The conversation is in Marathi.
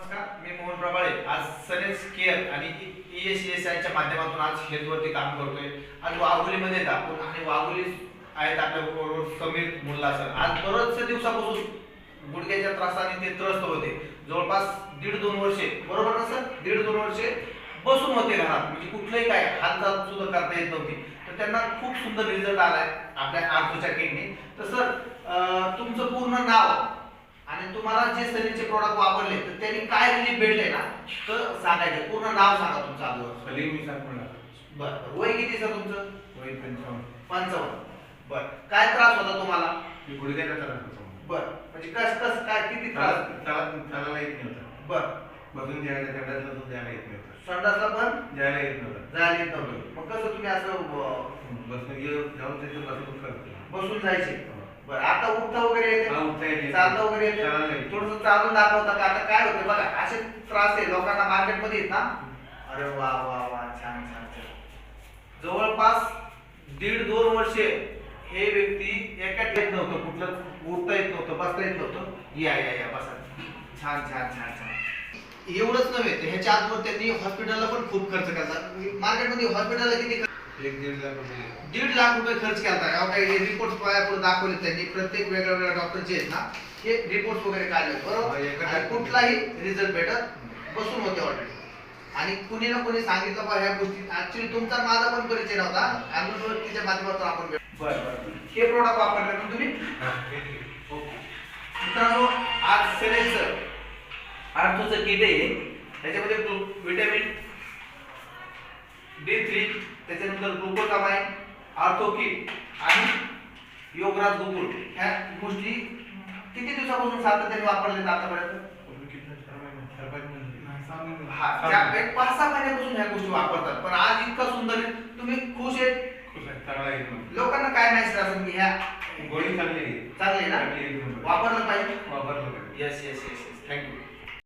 नमस्कार मी मोहन प्रभाळे. आज सनेस केअर आणि ई एस एस आयच्या माध्यमातून आज हेल्थवरती काम करतोय. आज वाघोलीमध्ये आहेत आपण आणि वाघोली आहेत आपल्या बरोबर समीर मुल्ला सर. आज बऱ्याचशा दिवसापासून गुडघ्याच्या त्रासाने ते त्रस्त होते. जवळपास दीड दोन वर्षे. बरोबर ना सर? दीड दोन वर्षे बसून होते घरात. म्हणजे कुठलंही काय हालचाल सुद्धा करता येत नव्हती. तर त्यांना खूप सुंदर रिझल्ट आलाय आपल्या आर्थोच्या किडनी. तर सर तुमचं पूर्ण नाव? आणि तुम्हाला जे सनीचे प्रॉडक्ट वापरले तर त्यांनी काय रिलीफ भेटले ना तर सांगायचे. पूर्ण नाव सांगा तुमचं अगोदर सलीम इसाक म्हणा बरं वय किती सर तुमचं? वय पंचावन्न. पंचावन्न. बरं. काय त्रास होता तुम्हाला? मी गुडघ्याचा त्रास होतो. बरं. म्हणजे कस कस काय किती त्रास? चालत चालायला येत नव्हतं. बरं. बसून द्यायला थंडातलं दूध द्यायला येत नव्हतं. संडासला पण? द्यायला येत नव्हतं. जायला येत नव्हतं. मग कसं तुम्ही असं अं, बसून ये- जाऊन तिथं बसून करतो. बसून जायचे? बरं आता उठता वगैरे येते? हा, उठता येते. चालता वगैरे चालायला येते येते. थोडस चालून दाखवता का? आता काय होतं बघा असे त्रास आहे लोकांना मार्केटमध्ये येत ना? अरे वा वा वा छान छान छान. जवळपास दीड दोन वर्षे हे व्यक्ती एका येत नव्हतं कुठलं उठता येत नव्हतं बसता येत नव्हतं. या या या बसा. छान छान छान छान. एवढंच नव्हे तर ह्याच्या आतवर त्यांनी हॉस्पिटलला पण खूप खर्च केला. मार्केटमध्ये हॉस्पिटलला किती एक दीड लाख रुपये. दीड लाख रुपये खर्च केला काही रिपोर्ट पुढे दाखवले त्यांनी. प्रत्येक वेगळ्या वेगळ्या डॉक्टर जे आहेत ना हे रिपोर्ट वगैरे काढले हा, बरोबर? एका आणि टाक- कुठलाही रिझल्ट भेटत बसून होते ऑलरेडी आणि कुणी ना कुणी सांगितलं बा ह्या गोष्टी ऍक्च्युली तुमचा माझा पण परिचय नव्हता. व्यक्तीच्या माध्यमातून आपण भेट- बरं बरं हे प्रोडक्ट वापरले ना तुम्ही. मित्रांनो आज सेलेन्सर आर्थोचं किट आहे. त्याच्यामध्ये विटॅमिन डी थ्री त्याच्यानंतर ग्लुकोटामाइन आर्थो किट आणि योगराज गोकुळ. ह्या गोष्टी किती दिवसापासून सातत्याने वापरले आतापर्यंत? हा त्या एक पाच सहा महिन्यापासून ह्या गोष्टी वापरतात. पण आज इतका सुंदर आहे. तुम्ही खुश आहेत. लोकांना काय मेसेज असेल की ह्या गोळी चांगली चांगली आहे ना. वापरलं पाहिजे. वापरलं पाहिजे. Yes yes yes yes thank you